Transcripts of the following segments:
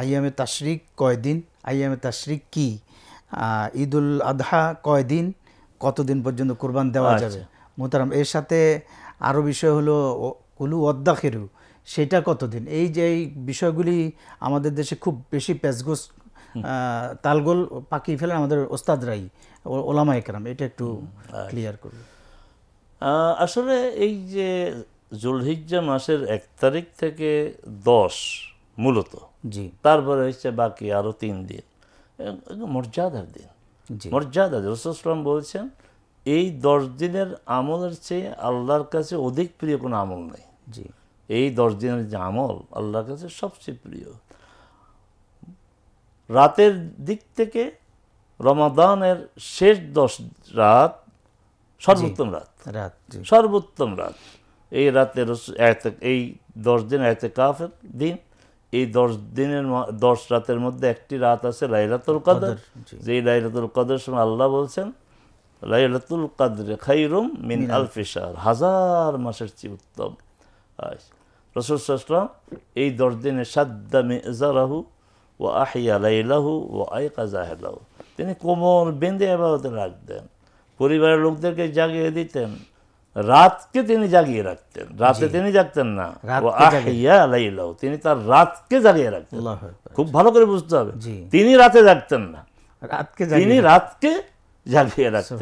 আইয়ামে তাশরিক কয়দিন আইয়ামে তাশরিক কি? ঈদুল আধহা কয়দিন? কতদিন পর্যন্ত কোরবান দেওয়া আচ্ছা। যাবে? মোহতারাম এর সাথে আরও বিষয় হলো কুলু অদ্দাখেরু সেটা কতদিন? এই যে এই বিষয়গুলি আমাদের দেশে খুব বেশি প্যাচগোস তালগোল পাকিয়ে ফেলেন আমাদের ওস্তাদরাই ওলামা একরাম। এটা একটু ক্লিয়ার করবে আসলে এই যে জুলহিজ্জা মাসের এক তারিখ থেকে দশ মূলত। জি। তারপরে হচ্ছে বাকি আরও তিন দিন। মর্যাদার দিন। জি। মর্যাদা রসুলাম বলছেন এই দশ দিনের আমলের চেয়ে আল্লাহর কাছে অধিক প্রিয় কোনো আমল নেই। জি। এই দশ দিনের যে আমল আল্লাহর কাছে সবচেয়ে প্রিয়। রাতের দিক থেকে রমাদানের শেষ দশ রাত সর্বোত্তম রাত। রাত সর্বোত্তম রাত। এই রাতে রস- এতে- এই দশ দিন এতে কাফের দিন এই দশ দিনের দশ রাতের মধ্যে একটি রাত আছে লাইলাতুল কদর। যে লাইলাতুল কদর সময় আল্লাহ বলছেন লাইলাতুল কদরে খাইরুম মিন আলফিসার হাজার মাসের চেয়ে উত্তম। রসুল সাল্লাম এই দশ দিনে সাদ্দা মেজারাহু ও আহিয়া লাইলাহু ও আয়কা জাহেলাহু তিনি কোমর বেঁধে আবাদতে রাখতেন। পরিবারের লোকদেরকে জাগিয়ে দিতেন। রাতকে তিনি জাগিয়ে রাখতেন। রাতে তিনি জাগতেন না। ও রাতকে আহিয়া লাইলাহু তিনি তার রাতকে জাগিয়ে রাখতেন। খুব ভালো করে বুঝতে হবে। তিনি রাতে জাগতেন না। রাতকে তিনি রাতকে জাগিয়ে রাখতেন।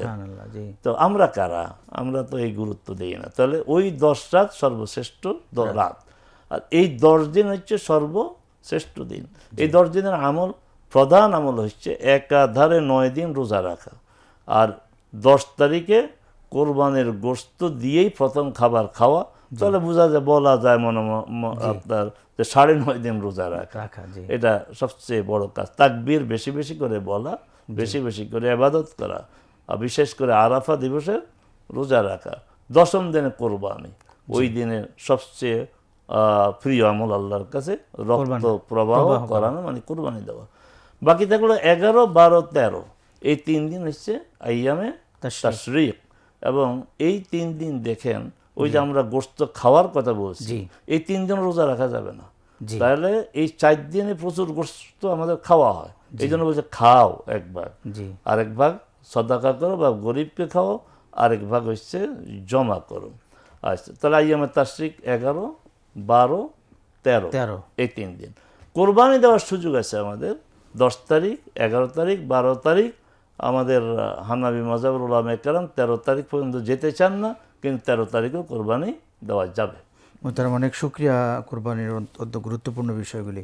তো আমরা কারা? আমরা তো এই গুরুত্ব দিই না। তাহলে ওই দশ রাত সর্বশ্রেষ্ঠ রাত। আর এই দশ দিন হচ্ছে সর্বশ্রেষ্ঠ দিন। এই দশ দিনের আমল প্রধান আমল হচ্ছে একাধারে নয় দিন রোজা রাখা। আর দশ তারিখে কোরবানের গোস্ত দিয়েই প্রথম খাবার খাওয়া। তাহলে বোঝা যায় বলা যায় মনে আপনার যে সাড়ে নয় দিন রোজা রাখা। রাখা এটা সবচেয়ে বড় কাজ। তাকবীর বেশি বেশি করে বলা বেশি বেশি করে আবাদত করা আর বিশেষ করে আরাফা দিবসের রোজা রাখা। দশম দিনে কোরবানি। ওই দিনে সবচেয়ে প্রিয় আমল আল্লাহর কাছে রক্ত প্রবাহ করানো মানে কোরবানি দেওয়া। বাকি থাকল এগারো বারো তেরো। এই তিন দিন হচ্ছে আইয়ামে তাশরিক। এবং এই তিন দিন দেখেন ওই যে আমরা গোস্ত খাওয়ার কথা বলছি। এই তিন দিন রোজা রাখা যাবে না। তাহলে এই চার দিনে প্রচুর গোস্ত আমাদের খাওয়া হয়। এই জন্য বলছে খাও এক ভাগ আরেক ভাগ সদাকা করো বা গরিবকে খাও আরেক ভাগ হচ্ছে জমা করো। আচ্ছা তাহলে আইয়ামে তাশ্রিক এগারো বারো তেরো তেরো। এই তিন দিন। কোরবানি দেওয়ার সুযোগ আছে আমাদের। দশ তারিখ এগারো তারিখ বারো তারিখ আমাদের হানাবি মজাবুর উলামা কালাম তেরো তারিখ পর্যন্ত যেতে চান না, কিন্তু তেরো তারিখেও কোরবানি দেওয়া যাবে। তার অনেক শুক্রিয়া কোরবানির অত্যন্ত গুরুত্বপূর্ণ বিষয়গুলি।